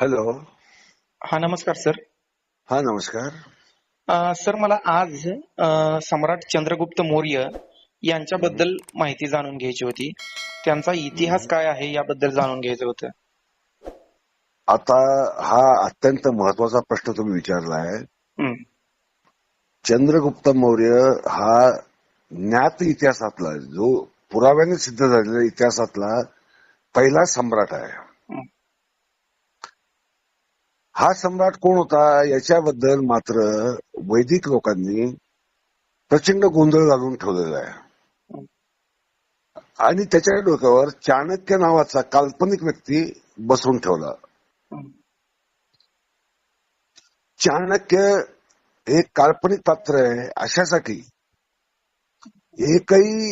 Hello. हा नमस्कार sir. हा नमस्कार. सर मला आज सम्राट चंद्रगुप्त मौर्य यांच्याबद्दल माहिती जाणून घ्यायची होती. त्यांचा इतिहास काय आहे याबद्दल जाणून घ्यायचं होतं. आता हा अत्यंत महत्त्वाचा प्रश्न तुम्ही विचारला आहे चंद्रगुप्त मौर्य हा ज्ञात इतिहासातला जो पुराव्याने सिद्ध झालेल्या इतिहासातला पहिला सम्राट आहे. हा सम्राट कोण होता याच्याबद्दल मात्र वैदिक लोकांनी प्रचंड गोंधळ घालून ठेवलेला आहे. आणि त्याच्या डोक्यावर चाणक्य नावाचा काल्पनिक व्यक्ती बसवून ठेवला. चाणक्य हे काल्पनिक पात्र आहे अशासाठी एकही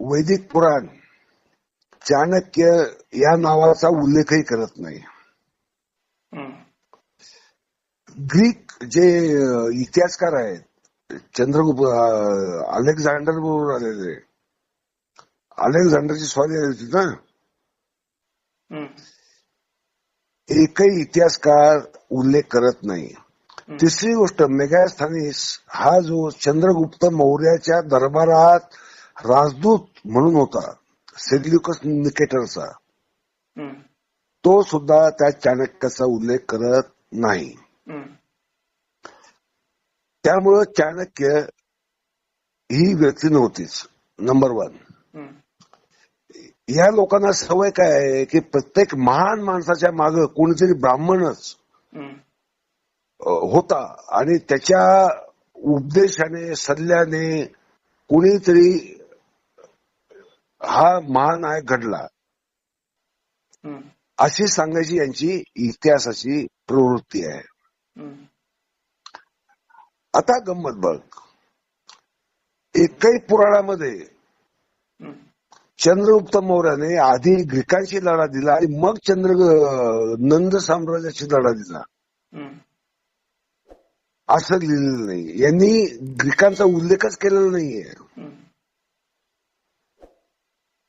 वैदिक पुराण चाणक्य या नावाचा उल्लेखही करत नाही हं, ग्रीक जे इतिहासकार आहेत चंद्रगुप्त अलेक्झांडर बरोबर आलेले. अलेक्झांडरची स्वारी आली होती ना? एकही इतिहासकार उल्लेख करत नाही. तिसरी गोष्ट मेगास्थानिस हा जो चंद्रगुप्त मौर्याच्या दरबारात राजदूत म्हणून होता सेल्युकस निकेटरचा तो सुद्धा त्या चाणक्याचा उल्लेख करत नाही. त्यामुळं चाणक्य ही व्यक्ती नव्हतीच नंबर वन या लोकांना सवय काय आहे की प्रत्येक महान माणसाच्या माग कोणीतरी ब्राह्मणच होता आणि त्याच्या उपदेशाने सल्ल्याने कुणीतरी हा महानायक घडला. अशी सांगायची यांची इतिहासाची प्रवृत्ती आहे. आता गंमत बघ. एकही पुराणामध्ये चंद्रगुप्त मौर्याने आधी ग्रीकांशी लढा दिला आणि मग चंद्र नंद साम्राज्याशी लढा दिला. असं लिहिलेलं नाही यांनी ग्रीकांचा उल्लेखच केलेला नाहीये.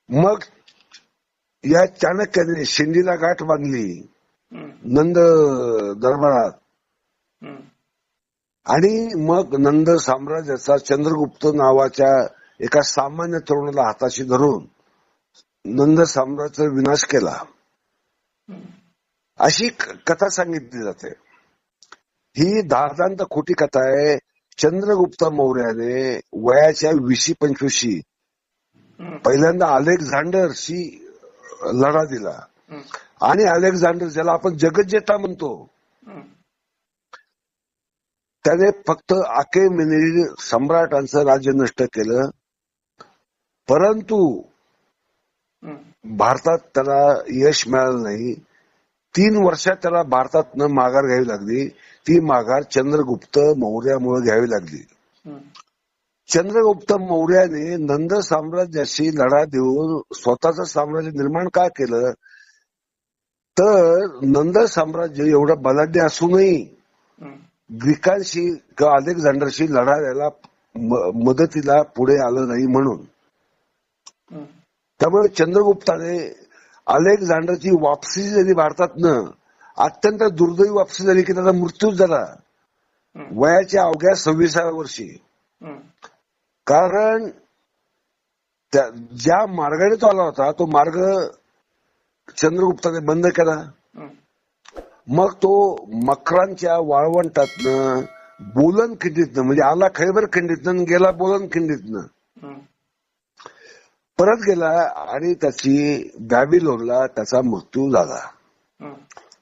मग या चाणक्याने शिंदीला गाठ बांधली. नंद दरबारात. आणि मग नंद साम्राज्याचा चंद्रगुप्त नावाच्या एका सामान्य तरुणाला हाताशी धरून नंद साम्राज्याचा विनाश केला. अशी कथा सांगितली जाते. ही दहादांत खोटी कथा आहे. चंद्रगुप्त मौर्याने वयाच्या विशी पंचवीशी पहिल्यांदा अलेक्झांडरशी लढा दिला. आणि अलेक्झांडर ज्याला आपण जगज्जेता म्हणतो त्याने फक्त आकेमेनिड सम्राटांचं राज्य नष्ट केलं. परंतु भारतात त्याला यश मिळालं नाही. तीन वर्षात त्याला भारतातनं माघार घ्यावी लागली. ती माघार चंद्रगुप्त मौर्यामुळे घ्यावी लागली. चंद्रगुप्त मौर्याने नंद साम्राज्याशी लढा देऊन स्वतःचं साम्राज्य निर्माण का केलं? तर नंद साम्राज्य एवढं बलाढ्य असूनही ग्रीकांशी किंवा अलेक्झांडरशी लढा द्यायला मदतीला पुढे आलं नाही म्हणून. त्यामुळे चंद्रगुप्ताने अलेक्झांडरची वापसी झाली भारतातनं. अत्यंत दुर्दैवी वापसी झाली की त्याचा मृत्यू झाला. वयाच्या अवघ्या सव्वीसाव्या वर्षी. कारण त्या ज्या मार्गाने तो आला होता तो मार्ग चंद्रगुप्ताने बंद केला. मग तो मकरांच्या वाळवंटातनं बोलन खिंडीतनं म्हणजे आला खैबर खिंडीतनं गेला बोलन खिंडीतनं परत गेला आणि त्याची बॅबिलोनला त्याचा मृत्यू झाला.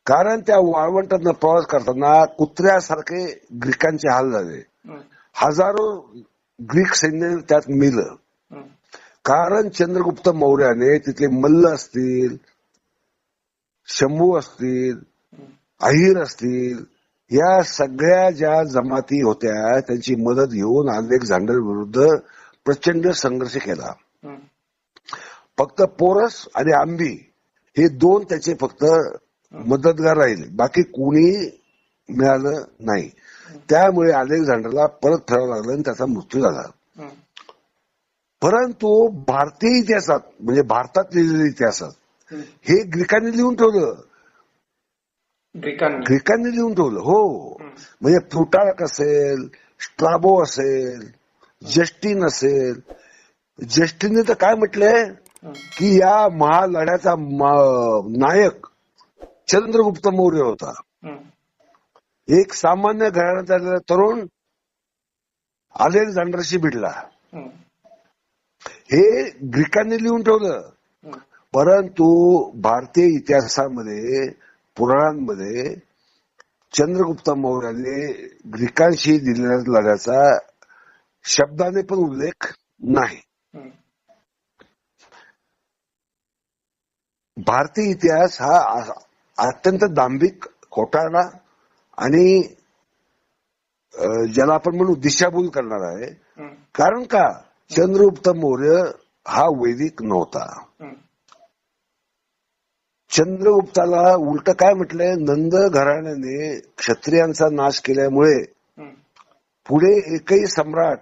कारण त्या वाळवंटातनं प्रवास करताना कुत्र्यासारखे ग्रीकांचे हाल झाले. हजारो ग्रीक सैन्य त्यात मिलं कारण चंद्रगुप्त मौर्याने तिथले मल्ल असतील शंभू असतील अहिर असतील या सगळ्या ज्या जमाती होत्या त्यांची मदत घेऊन अलेक्झांडर विरुद्ध प्रचंड संघर्ष केला. फक्त पोरस आणि आंबी हे दोन त्याचे फक्त मदतगार राहिले. बाकी कोणी मिळालं नाही. त्यामुळे अलेक्झांडरला परत फिरावं लागलं आणि त्याचा मृत्यू झाला. परंतु भारतीय इतिहासात म्हणजे भारतात लिहिलेल्या इतिहासात हे ग्रीकांनी लिहून ठेवलं. ग्रीकांनी ग्रीकांनी लिहून ठेवलं हो. म्हणजे प्लुटार्क असेल स्ट्राबो असेल जस्टिन असेल जस्टिनने तर काय म्हटलंय. की या महालढ्याचा नायक चंद्रगुप्त मौर्य होता. एक सामान्य घराण्यात आलेला तरुण अलेक्झांडरशी भिडला. हे ग्रीकांनी लिहून ठेवलं. परंतु भारतीय इतिहासामध्ये पुराणांमध्ये चंद्रगुप्त मौर्याने ग्रीकांशी दिलेल्या लढ्याचा शब्दाने पण उल्लेख नाही. भारतीय इतिहास हा अत्यंत दांभिक खोटारडा आणि ज्याला आपण म्हणू दिशाभूल करणार आहे. कारण का चंद्रगुप्त मौर्य हा वैदिक नव्हता. चंद्रगुप्ताला उलट काय म्हटलंय? नंद घराण्याने क्षत्रियांचा नाश केल्यामुळे. पुढे एकही सम्राट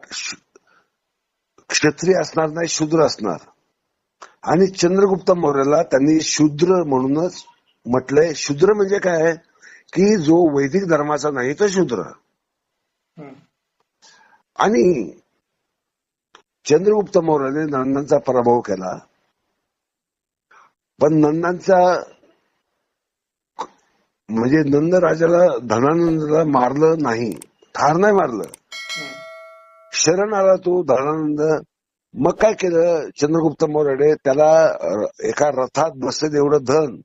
क्षत्रिय असणार नाही शूद्र असणार. आणि चंद्रगुप्त मौर्याला त्यांनी शूद्र म्हणूनच म्हटलंय. शूद्र म्हणजे काय? की जो वैदिक धर्माचा नाही तो शूद्र. आणि चंद्रगुप्त मौर्याने नंदांचा पराभव केला. पण नंदांचा म्हणजे नंद राजाला धनानंदला मारलं नाही. ठार नाही मारलं. शरण आला तो धनानंद. मग काय केलं? चंद्रगुप्त मोराडे त्याला एका रथात बसेल एवढं धन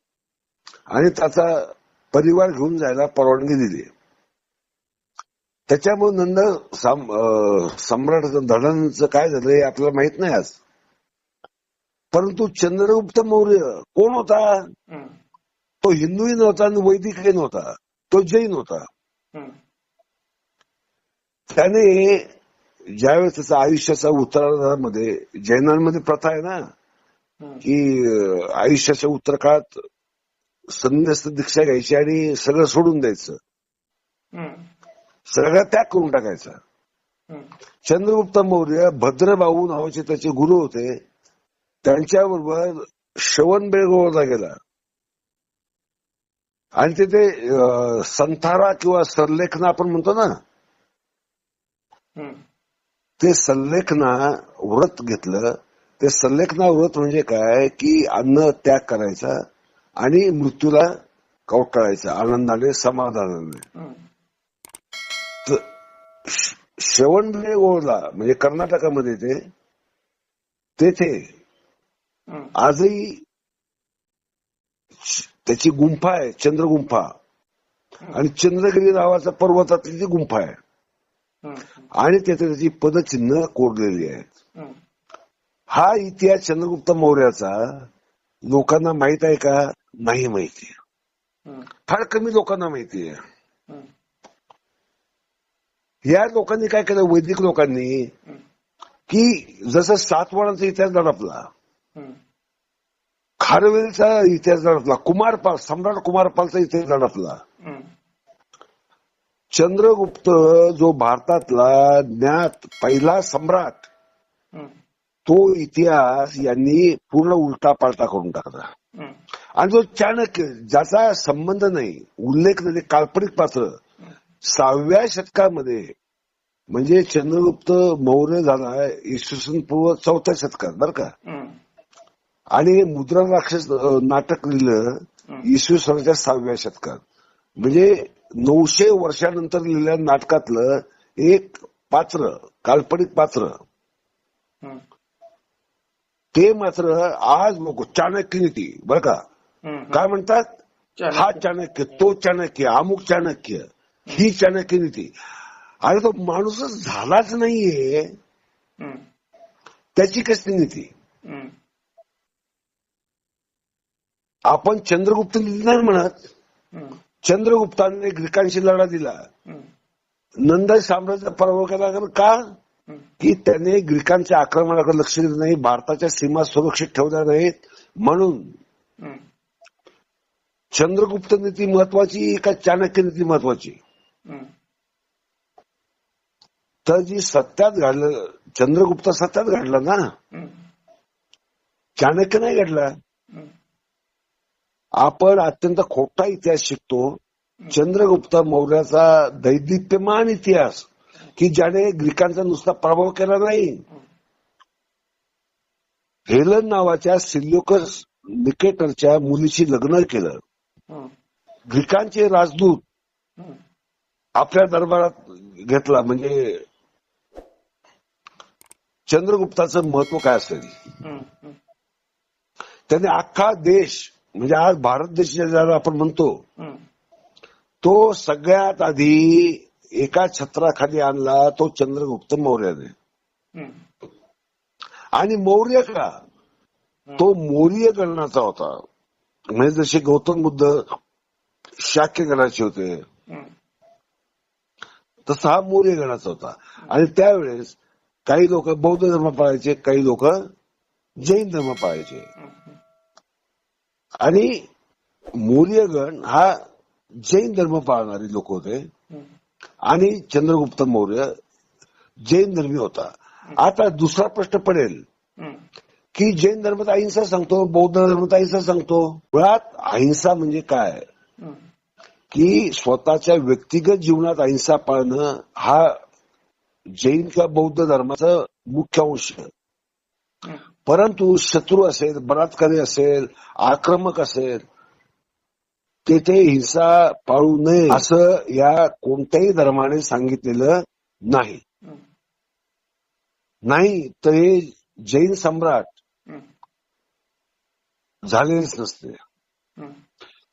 आणि त्याचा परिवार घेऊन जायला परवानगी दिली. त्याच्यामुळे नंद सम्राट धनानंदचं काय झालं हे आपल्याला माहीत नाही आज. परंतु चंद्रगुप्त मौर्य कोण होता. तो हिंदूही नव्हता आणि वैदिकही नव्हता तो जैन होता. त्याने ज्यावेळेस त्याचा आयुष्याचा उत्तरार्धामध्ये जैनांमध्ये प्रथा आहे ना. की आयुष्याच्या उत्तर काळात संन्यास दीक्षा घ्यायची आणि सगळं सोडून द्यायचं. सगळं त्याग करून टाकायचा. चंद्रगुप्त मौर्य भद्रभाऊ नावाचे त्याचे गुरु होते त्यांच्याबरोबर श्रवण बेळगोळला गेला आणि तिथे संथारा किंवा सरलेखना आपण म्हणतो ना. ते सल्लेखना व्रत घेतलं ते सल्लेखना व्रत म्हणजे काय की अन्न त्याग करायचा आणि मृत्यूला कवटाळायचा आनंदाने समाधानाने हम्म. तर श- श्रवणबेळ ओळला म्हणजे कर्नाटकामध्ये ते तेथे. आजही त्याची गुंफा आहे चंद्रगुंफा आणि चंद्रगिरी नावाचा पर्वतातली ती गुंफा आहे. आणि तेथे त्याची पदचिन्ह कोरलेली आहेत. हा इतिहास चंद्रगुप्त मौर्याचा लोकांना माहीत आहे का नाही माहिती. फार कमी लोकांना माहिती आहे. या लोकांनी काय केलं वैदिक लोकांनी. की जसं सातवाडांचा इतिहास दडपला. खारवेलचा इतिहास दडपला कुमारपाल सम्राट कुमारपालचा इतिहास हम्म. चंद्रगुप्त जो भारतातला ज्ञात पहिला सम्राट. तो इतिहास यांनी पूर्ण उलटा पालटा करून टाकला. आणि जो चाणक्य ज्याचा संबंध नाही उल्लेख नाही काल्पनिक पात्र सहाव्या शतकामध्ये म्हणजे चंद्रगुप्त मौर्य झाला इसवी सन पूर्व चौथ्या शतकात बरं का. आणि मुद्रा राक्षस नाटक लिहिलं. इसवी सनाच्या सहाव्या शतकात म्हणजे नऊशे वर्षानंतर लिहिलेल्या नाटकातलं एक पात्र काल्पनिक पात्र. ते मात्र आज लोक चाणक्य नीती बरं का. काय म्हणतात. हा चाणक्य तो चाणक्य अमुक चाणक्य ही चाणक्य नीती अरे तो माणूसच झालाच नाहीये. त्याची कसली नीती. आपण चंद्रगुप्त नाही म्हणत. चंद्रगुप्ताने ग्रीकांशी लढा दिला. नंद साम्राज्य पराभव केला कारण का. की त्याने ग्रीकांच्या आक्रमणाकडे लक्ष दिलं नाही भारताच्या सीमा सुरक्षित ठेवल्या नाहीत म्हणून. चंद्रगुप्त नीती महत्वाची का चाणक्य नीती महत्वाची. तर जी सत्यात घडलं चंद्रगुप्त सत्यात घडला ना. चाणक्य नाही घडला. आपण अत्यंत खोटा इतिहास शिकतो चंद्रगुप्त मौर्याचा दैदिप्यमान इतिहास की ज्याने ग्रीकांचा नुसता प्रभाव केला नाही हेलन नावाच्या सिल्युकस निकेटरच्या मुलीशी लग्न केलं. ग्रीकांचे राजदूत. आपल्या दरबारात घेतला म्हणजे चंद्रगुप्ताचं महत्त्व काय असेल. त्याने अख्खा देश म्हणजे आज भारत देश ज्याला आपण म्हणतो. तो सगळ्यात आधी एका छत्राखाली आणला तो चंद्रगुप्त मौर्याने. आणि मौर्य का तो मौर्य गणाचा होता म्हणजे जसे गौतम बुद्ध शाक्य गणाचे होते. तसा हा मौर्य गणाचा होता आणि त्यावेळेस काही लोक बौद्ध धर्म पाळायचे काही लोक जैन धर्म पाळायचे. आणि मौर्यगण हा जैन धर्म पाळणारे लोक होते. आणि चंद्रगुप्त मौर्य जैन धर्मी होता आता दुसरा प्रश्न पडेल. की जैन धर्मात अहिंसा सांगतो बौद्ध धर्मात अहिंसा सांगतो मुळात अहिंसा म्हणजे काय. की स्वतःच्या व्यक्तिगत जीवनात अहिंसा पाळणं हा जैन किंवा बौद्ध धर्माचं मुख्य अंश. परंतु शत्रू असेल बलात्कारी असेल आक्रमक असेल तेथे हिंसा पाळू नये असं या कोणत्याही धर्माने सांगितलेलं नाही. नाही तर हे जैन सम्राट झालेलेच नसते.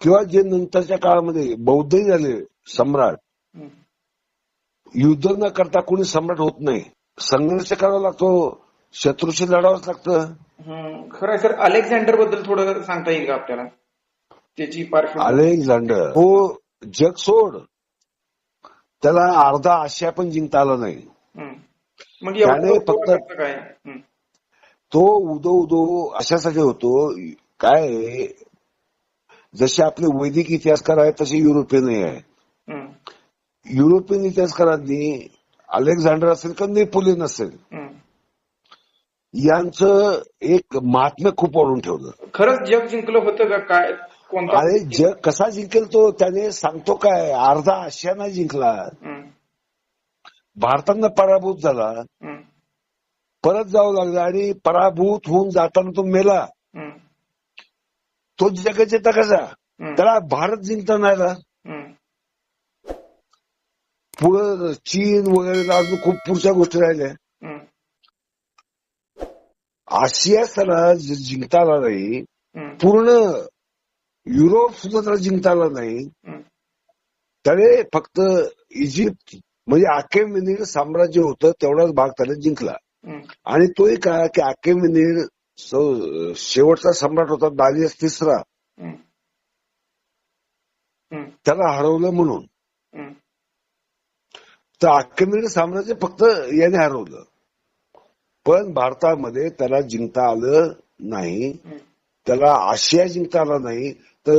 किंवा जे नंतरच्या काळामध्ये बौद्धही झाले सम्राट युद्ध न करता कोणी सम्राट होत नाही. संघर्ष करावा लागतो. शत्रूशी लढावंच लागतं. खरं सर. अलेक्झांडरबद्दल थोडं सांगता येईल का आपल्याला? त्याची पार्श्वभूमी. अलेक्झांडर. हो जग सोड. त्याला अर्धा आशिया पण जिंकता आला नाही. मग त्याने फक्त- काय. तो उदो उदो अशासाठी होतो काय जसे आपले वैदिक इतिहासकार आहेत तसे युरोपियनही आहे. युरोपियन इतिहासकारांनी अलेक्झांडर असेल किंवा नेपोलियन असेल. यांचं एक महात्म्य खूप वाढून ठेवलं खरंच जग जिंकलं होतं का काय अरे जग कसा जिंकेल तो त्याने सांगतो काय अर्धा आशियाना जिंकला. भारतानं पराभूत झाला. परत जावं लागलं आणि पराभूत होऊन जाताना तो मेला. तो जगाचे कसा. त्याला भारत जिंकता नाही आला. पुढं चीन वगैरे अजून खूप पुढच्या गोष्टी राहिल्या. आशिया त्याला ज- जिंकता आला नाही. पूर्ण युरोप सुद्धा त्याला जिंकता आला नाही. त्याने फक्त इजिप्त म्हणजे आकेमिनीड साम्राज्य होतं तेवढाच भाग त्याने जिंकला. आणि तोही काय की आकेमिनीड स- शेवटचा सम्राट होता दारियस तिसरा. त्याला हरवलं म्हणून. तर आकेमिनीड साम्राज्य फक्त याने हरवलं पण भारतामध्ये त्याला जिंकता आलं नाही. त्याला आशिया जिंकता आला नाही तर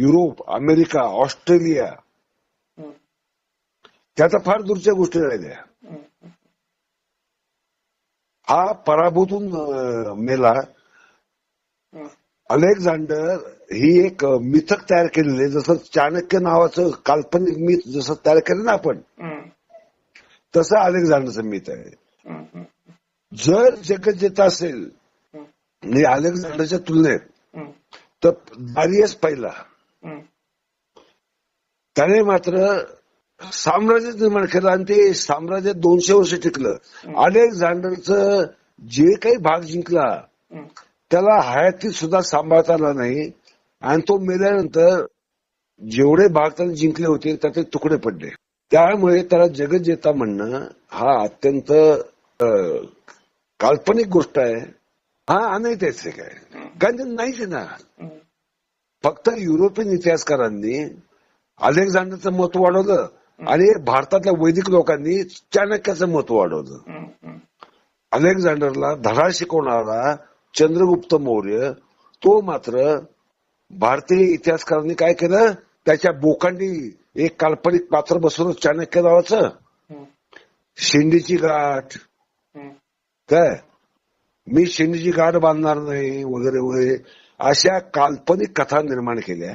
युरोप अमेरिका ऑस्ट्रेलिया. त्या तर फार दूरच्या गोष्टी राहिल्या. हा पराभूतून मेला. अलेक्झांडर ही एक मिथक तयार केलेली आहे जसं चाणक्य नावाचं काल्पनिक मिथ जसं तयार केलं ना आपण. तसं अलेक्झांडरचं मिथ आहे. जर जगत जेत असेल. म्हणजे अलेक्झांडरच्या तुलनेत. तर दारियस पहिला. त्याने मात्र साम्राज्य निर्माण केलं आणि ते साम्राज्य दोनशे वर्ष टिकलं अलेक्झांडरचं जे काही भाग जिंकला. त्याला हयातीत सुद्धा सांभाळता आला नाही आणि तो मेल्यानंतर जेवढे भाग त्याने जिंकले होते त्याचे तुकडे पडले त्यामुळे त्याला जगत जेता म्हणणं हा अत्यंत काल्पनिक गोष्ट आहे हा अनैतिहासिक आहे कारण नाहीच हम्म. फक्त युरोपियन इतिहासकारांनी अलेक्झांडरचं महत्त्व वाढवलं आणि भारतातल्या वैदिक लोकांनी चाणक्याचं महत्त्व वाढवलं. अलेक्झांडरला धडा शिकवणारा चंद्रगुप्त मौर्य तो मात्र भारतीय इतिहासकारांनी काय केलं त्याच्या बोकांडी एक काल्पनिक पात्र बसवलं चाणक्य नावाचं. शेंडीची गाठ. काय? मी शेंडीची गाठ बांधणार नाही वगैरे वगैरे. अशा काल्पनिक कथा निर्माण केल्या.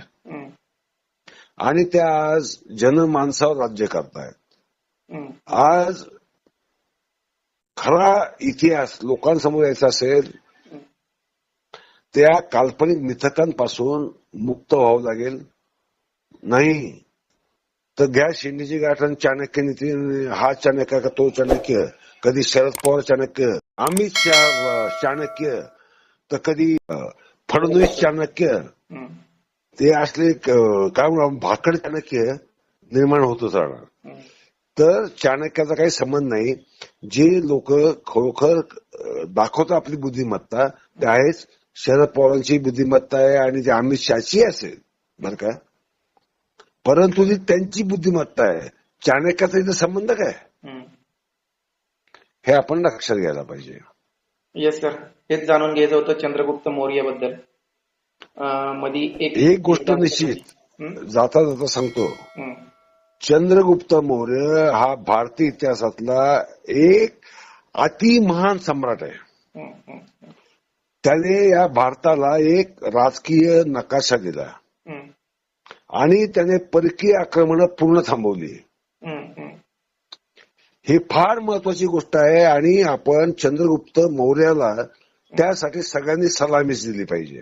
आणि त्या आज जनमानसावर राज्य करतायत. आज खरा इतिहास लोकांसमोर यायचा असेल त्या काल्पनिक मिथकांपासून मुक्त व्हावं लागेल. नाही. तर घ्या शिंदेची गाठ आणि चाणक्य नीती हा चाणक्य का तो चाणक्य कधी शरद पवार चाणक्य अमित शहा चाणक्य तर कधी फडणवीस चाणक्य. ते असले काय म्हणू भाकड चाणक्य निर्माण होतच राहणार. तर चाणक्याचा काही संबंध नाही जे लोक खरोखर दाखवतात आपली बुद्धिमत्ता ते आहेच शरद पवारांची बुद्धिमत्ता आहे आणि ते अमित शहाची असेल बर का परंतु ती त्यांची बुद्धिमत्ता आहे चाणक्याचा इथे संबंध काय. हे आपण लक्षात घ्यायला पाहिजे येस सर हेच जाणून घ्यायचं होतं चंद्रगुप्त मौर्यबद्दल मधी एक एक गोष्ट निश्चित. जाता जाता सांगतो. चंद्रगुप्त मौर्य हा भारतीय इतिहासातला एक अति महान सम्राट आहे. त्याने या भारताला एक राजकीय नकाशा दिला. आणि त्याने परकीय आक्रमण पूर्ण थांबवली. ही फार महत्वाची गोष्ट आहे आणि आपण चंद्रगुप्त मौर्याला त्यासाठी सगळ्यांनी सलामीच दिली पाहिजे